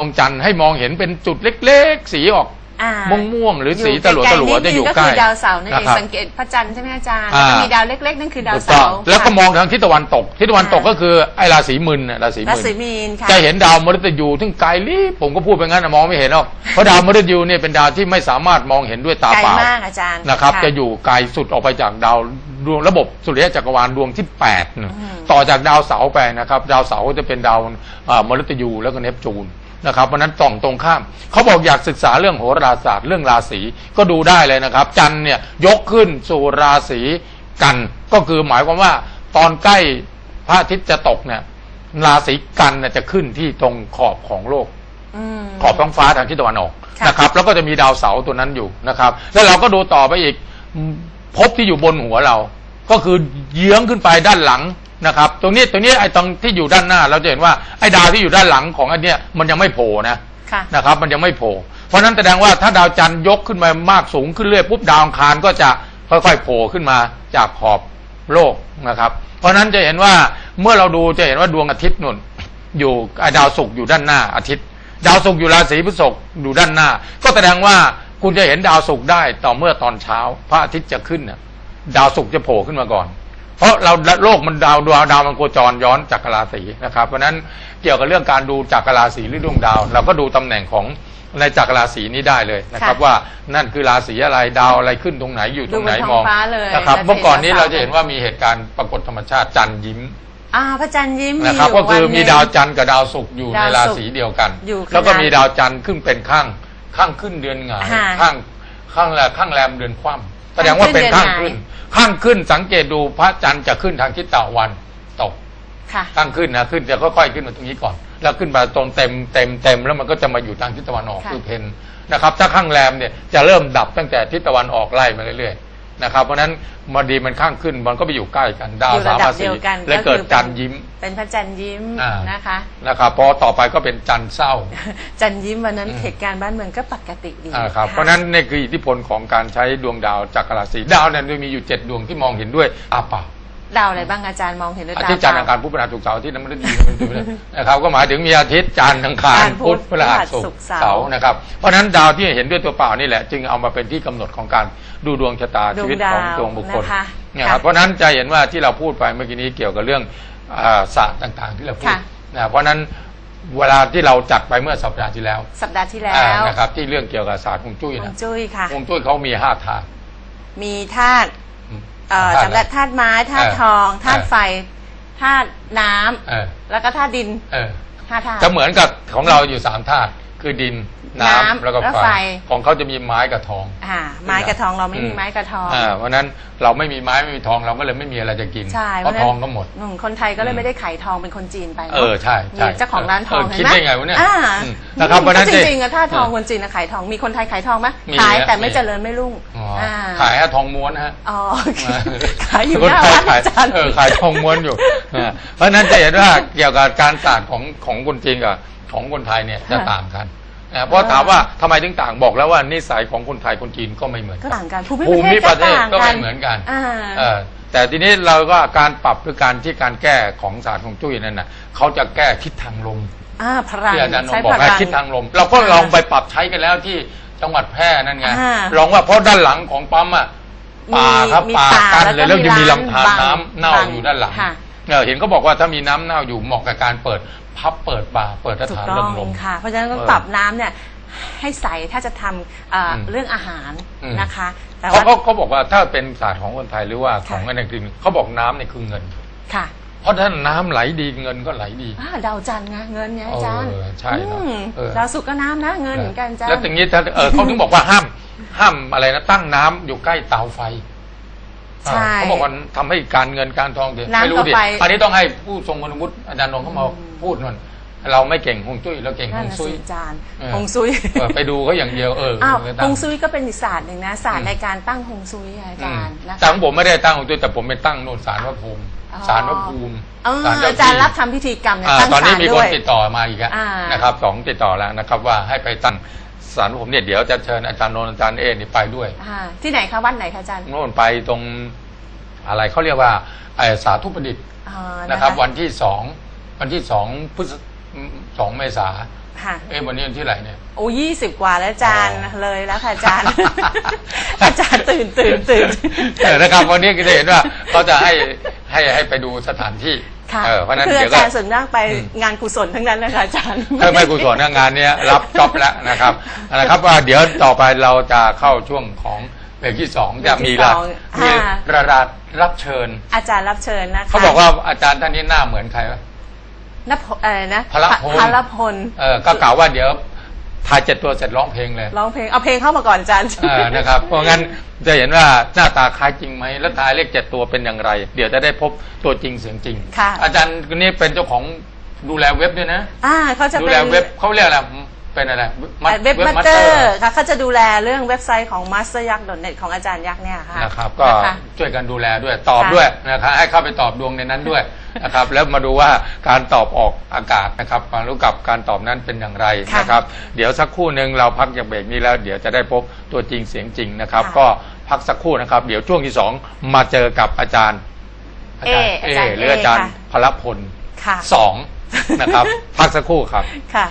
มองจันทร์ให้มองเห็นเป็นจุดเล็ก ๆ สีออกอ่าม่วงม่วงๆหรือสีตะหลวไกตะหลวๆนิดจะอยู่นึงใกล้ก็คือดาวเสาร์นั่นเองนะครับ สังเกตพระจันทร์ใช่ไหมอาจารย์อ่าแล้วก็มีดาวเล็กๆ นั่นคือดาวถูกต้อเสางร์แล้วก็ค่ะมองทางทิศตะวันตกทิศตะวันตกอ่าก็คือไอ้ราศีมึนน่ะราศีรามึนศีมีนค่ะ จะเห็นดาวมฤตยูซึ่งไกลลิบผมก็พูดไปงั้นนะมองไม่เห็นหรอกเพราะดาวมฤตยูเนี่ยเป็นดาวที่ไม่สามารถมองเห็นด้วยตาไกลเปล่า มากอาจารย์นะครับค่ะจะอยู่ไกลสุดออกไปจากดาวดวงระบบสุริยะจักรวาลดวงที่8นะอืมต่อจากดาวเสาร์ไปนะครับ ดาวเสาร์จะเป็นดาวอ่ามฤตยูแล้วก็เนปจูน นะครับเพราะฉะนั้นต่องตรงข้ามเขาบอกอยากศึกษาเรื่องโหราศาสตร์เรื่องราศีก็ดูได้เลยนะครับ จันทร์เนี่ยยกขึ้นสู่ราศีกันก็คือหมายความว่าตอนใกล้พระอาทิตย์จะตกเนี่ยราศีกันน่ะจะขึ้นที่ตรงขอบของโลกอืมขอบท้องฟ้าทางทิศตะวันออกค่ะนะครับ แล้วก็จะมีดาวเสาร์ตัวนั้นอยู่นะครับ แล้วเราก็ดูต่อไปอีกอืมภพที่อยู่บนหัวเรา ก็คือเยื้องขึ้นไปด้านหลัง นะครับ ตรงนี้ตรงนี้ไอ้ตรงที่อยู่ด้านหน้า เราจะเห็นว่าไอ้ดาวที่อยู่ด้านหลังของอันเนี้ยมันยังไม่โผล่นะค่ะนะครับ มันยังไม่โผล่เพราะฉะนั้นแสดงว่าถ้าดาวจันทร์ยกขึ้นมามากสูงขึ้นเรื่อยปุ๊บดาวอังคารก็จะค่อยๆโผล่ขึ้นมาจากขอบโลกนะครับ เพราะฉะนั้นจะเห็นว่าเมื่อเราดูจะเห็นว่าดวงอาทิตย์นุ่น อยู่อะดาวศุกร์อยู่ด้านหน้าอาทิตย์ ดาวศุกร์อยู่ราศีพฤษภอยู่ด้านหน้า ก็แสดงว่าคุณจะเห็นดาวศุกร์ได้ต่อเมื่อตอนเช้า พระอาทิตย์จะขึ้นน่ะดาวศุกร์จะโผล่ขึ้นมาก่อน เพราะเราโลกมันดาวดวงดาวมันโคจรย้อนจากกราศีนะครับเพราะฉะนั้นเกี่ยวกับเรื่องการดูจากกราศีหรือดวงดาว เราก็ดูตำแหน่งของในจักรราศีนี้ได้เลยนะครับค่ะว่านั่นคือราศีอะไรดาวอะไรขึ้นตรงไหนอยู่ตรงไหนดูบนท้องมองฟ้าเลยนะครับจะเมื่อก่อนนี้เห็นเราดาวจะเห็นว่ามีเหตุการณ์ปรากฏธรรมชาติจันทร์ยิ้มอ่าพระจันทร์ยิ้มนะครับยู่ก็คือวันหมีนึ่งดาวจันทร์กับดาวศุกร์อยู่ในดาวศุกร์ราศีเดียวกันอยู่แล้วก็ขนาดมีดาวจันทร์ขึ้นเป็นข้างข้างขึ้นเดือนหงายค่ะข้างข้างแรมข้างแรมเดือนคว่ำแสดงว่าเป็นข้าข้างงขึ้ขึ้นน ข้างขึ้นสังเกตดูพระจันทร์จะขึ้นทางทิศตะวันตกค่ะข้างขึ้นนะขึ้นจะค่อยๆขึ้นมาตรงนี้ก่อน แล้วขึ้นมาตรงเต็มเต็มเต็มแล้วมันก็จะมาอยู่ทางทิศตะวันออกค่ะคือเพนนะครับ ถ้าข้างแรมเนี่ยจะเริ่มดับตั้งแต่ทิศตะวันออกไล่มาเรื่อยๆ นะครับ เพราะฉะนั้นมาดีมันข้างขึ้นมันก็ไปอยู่ใกล้กันดาวอยู่สาระมดับราศีเดียวกันและเกิดคือจันทร์ยิ้ม เป็นพระจันทร์ยิ้มอ่านนะคะนะครับพอต่อไปก็เป็นจันทร์เศร้า จันทร์ยิ้มวันนั้นอืมเหตุการณ์บ้านเมืองก็ปกติดีอ่าครับะเพราะฉะนั้นนี่คืออิทธิพลของการใช้ดวงดาวจากกราศีดาวเนี่ยมันมีอยู่เจ็ดดวงที่มองเห็นด้วยตาเปล่า ดาวอะไรบ้างอาจารย์มองเห็นด้วยอาตาทิตย์จันทร์เปอังล่าคารพุธพฤหัสศุกร์เสาร์อาทิตย์นั้นไม่ได้ดีมันดูเลยนะครับก็หมายถึงมีอาทิตย์จันทร์อังคารจันทร์พุพุธธพฤหัสพฤหัสศุศุกกร์ร์เสาร์เสาร์นะครับเพราะฉะนั้นดาวที่เห็นด้วยตัวเปล่านี่แหละ จึงเอามาเป็นที่กำหนดของการดูดวงชะตาชีวิตของดวงบุคคลนะคะนะครับค่ะเพราะฉะนั้นจะเห็นว่าที่เราพูดไปเมื่อกี้นี้เกี่ยวกับเรื่องอ่าศาสตร์ต่างๆ ที่เราพูดค่ะนะเพราะฉะนั้นเวลาที่เราจัดไปเมื่อสัปดาห์ที่แล้ว สัปดาห์ที่แล้อ่าวนะครับที่เรื่องเกี่ยวกับศาสตร์ฮวงจุ้ยฮวนะงจุ้ยค่ะฮวงจุ้ยเขามีห้าธาตุมีธาตุอืม เอ่อธาตุจำได้ธาตุไม้ธาตุเออทองธาตุเออ ไฟธาตุน้ำเออแล้วก็ธาตุดินเออห้าธาตุ จะเหมือนกับของเราอยู่สามธาตุ คือดินน้ำน้ำแล้วก็แล้วไฟ ไฟ ของเขาจะมีไม้กับทองอ่าไม้กระทองเราไม่มีไม้กระทอง อ่าเพราะฉะนั้นเราไม่มีไม้ไม่มีทองเราก็เลยไม่มีอะไรจะกินใช่เพราะทองก็หมด อืมคนไทยก็เลอืยม ไม่ได้ขายทองเป็นคนจีนไปเออใช่ใช่มีเจ้าของร้านทองเออเห็คิดนไหมได้ไงวะเนี่ยอ่าอืมนะครับเพราะฉะนั้นจริงๆอะถ้าทองเคนจีนอะขายทองมีคนไทยขายทองไหมมีขายฮะแต่ไม่มี เจริญไม่รุ่งอ๋ออ่าขายอะทองม้วนฮะ อ๋อโอเคอ่าขายอยู่คนหน้าไทยร้านขายอาจารย์ เออขายทองม้วนอยู่อ่าเพราะฉะนั้นจะเห็นว่าเกี่ยวกับการศาสตร์ของของคนจีนกับ ของคนไทยเนี่ยจะต่างกันนะเพราะถามว่าทำไมถึงต่างบอกแล้วว่านิสัยของคนไทยคนจีนก็ไม่เหมือนก็กันต่างกันภูมิภูมิปประระเทเทศศก็ก็ต่างกันไม่เหมือนกันอ่าเออแต่ทีนี้เราก็การปรับคือการที่การแก้ของศาสตร์ของจุ้ยนั่นน่ะเขาจะแก้ทิศทางลมอ่าพลังที่อาจารย์นใช้งบอกพให้ลังทิศทางลม เราก็ลองไปปรับใช้กันแล้วที่จังหวัดแพร่นั่นไงอ่าลองว่าเพราะด้านหลังของปั๊มอะป่าครับมีป่าป่ากั้นแล้วก็เลยแล้วยังมีมีร้านลำธารบังน้ำเน่าบังอยู่ด้านหลังค่ะ เออเห็นเขาบอกว่าถ้ามีน้ำเน่าอยู่เหมาะกับการเปิดพับเปิดป่าเปิดสถูกถานต้เรื่อองงลม ค่ะ เพราะฉะนั้นต้องเออปรับน้ำเนี่ยให้ใสถ้าจะทำเอ่ออมเรื่องอาหารอืม นะคะ แต่เขาว่าเขาเขาบอกว่าถ้าเป็นศาสตร์ของคนไทยหรือว่าของค่ะ อันนั้นคือเขาบอกน้ำเนี่ยคือเงิน ค่ะเพราะถ้าน้ำไหลดีเงินก็ไหลดีอ่าดาวจันทร์ไงเงินไงอาจารย์เออใช่เนอะอืมเออ ดาวศุกร์ก็น้ำนะเงินเหมือนกันอาจารย์แล้วอย่างนี้ถ้าเออเขาถึงบอกว่าห้าม ห้ามอะไรนะตั้งน้ำอยู่ใกล้เตาไฟ ใช่อ่าเขาบอกว่าทำให้การเงินการทองเดือดน้ำไม่รู้ดิต่อไป อันนี้ต้องให้ผู้ทรงคุณวุฒิอาจารย์นงเขามาพูดนั่นเราไม่เก่งฮวงจุ้ยเราเก่งฮนั่วนงน่ะซุย สิอาจารย์เออ ฮงซุยเออไปดูเขาอย่างเดียวเอออ้าวไม่ฮตั้งซุยก็เป็นอีกศาสตร์หนึ่งนะศาสตร์ในการตั้งฮงซุยอาอืมจารย์นะคะ แต่ของผมไม่ได้ตั้งฮวงจุ้ยแต่ผมไปตั้งโน่นศาลพระภูมิอ๋อศาลพระภูมิเออศลเจ้อาจารย์ที่รับทำพิธีกรรมเนี่ยอ่าตั้งตอนนี้ศาลมีคด้นวย ติดต่อมาอีกแล้วอ่านนะครับสองติดต่อแล้วนะครับว่าให้ไปตั้ง ศาลพระภูมิเนี่ยเดี๋ยวจะเชิญอาจารย์นนท์อาจารย์เอนี่ไปด้วยอ่าที่ไหนคะวัดไหนคะอาจารย์โน่นไปตรงอะไรเขาเรียกว่าไอ้สาธุประดิษฐ์อ่านะครับ วันที่สองวันที่สองพฤษสองเมษาค่ะเอ๊ะวันนี้วันที่ไหนเนี่ยโอ้ยี่สิบกว่าแล้วอาจารย์อ๋อเลยแล้วค่ะอาจารย์ อาจารย์ตื่นตื่นตื่นเออนะครับ วันนี้ก็จะเห็นว่าเขาจะให้ให้ให้ไปดูสถานที่ ค่ะเออเพราะฉะนั้นคือเดี๋ยอาวก็ จารย์ส่วนมากไปอืมงานกุศลทั้งนั้นนะคะอาจารย์ ถ้าไม่กุศลนะงานเนี้ยรับจ็อบแล้วนะครับนะครับว่าเดี๋ยวต่อไปเราจะเข้าช่วงของเบรกที่สองจะมีเบรกที่ละสองมีอ่าระดับรับเชิญ อาจารย์รับเชิญนะคะเขาบอกว่าอาจารย์ท่านนี้หน้าเหมือนใครวะ นภเอะไรนะพละพลพละพล เออก็กล่าวว่าเดี๋ยว ทายเจ็ดตัวเสร็จร้องเพลงเลยร้องเพลงเอาเพลงเข้ามาก่อนอาจารย์เออนะครับ เพราะงั้นจะเห็นว่าหน้าตาคล้ายจริงไหมแล้วทายเลขเจ็ดตัวเป็นอย่างไร เดี๋ยวจะได้พบตัวจริงเสียงจริง ค่ะ อาจารย์คนนี้เป็นเจ้าของดูแลเว็บด้วยนะ อ่าเขาจะดูเป็แลนเว็บเขาเรียกอะไรเป็นอะไรเว็บมาสเตอ Master ร์ค่ะเขาจะดูแลเรื่องเว็บไซต์ของ master yak net ของอาจารย์ยักษ์เนี่ยค่ะนะครับ ก็นะคะ ช่วยกันดูแลด้วยตอบค่ะ ด้วยนะครับให้เข้าไปตอบดวงในนั้นด้วย นะครับ แล้วมาดูว่าการตอบออกอากาศนะครับความรู้กับการตอบนั้นเป็นอย่างไรค่ะนะครับ เดี๋ยวสักครู่หนึ่งเราพักจากเบรกนี้แล้ว เดี๋ยวจะได้พบตัวจริงเสียงจริงนะครับค่ะก็พักสักครู่นะครับ เดี๋ยวช่วงที่สองมาเจอกับอาจารย์อาจารย์เออาจารย์หรืออาจารย์เอค่ะพลพลค่ะสองนะครับ พักสักครู่ครับค่ะ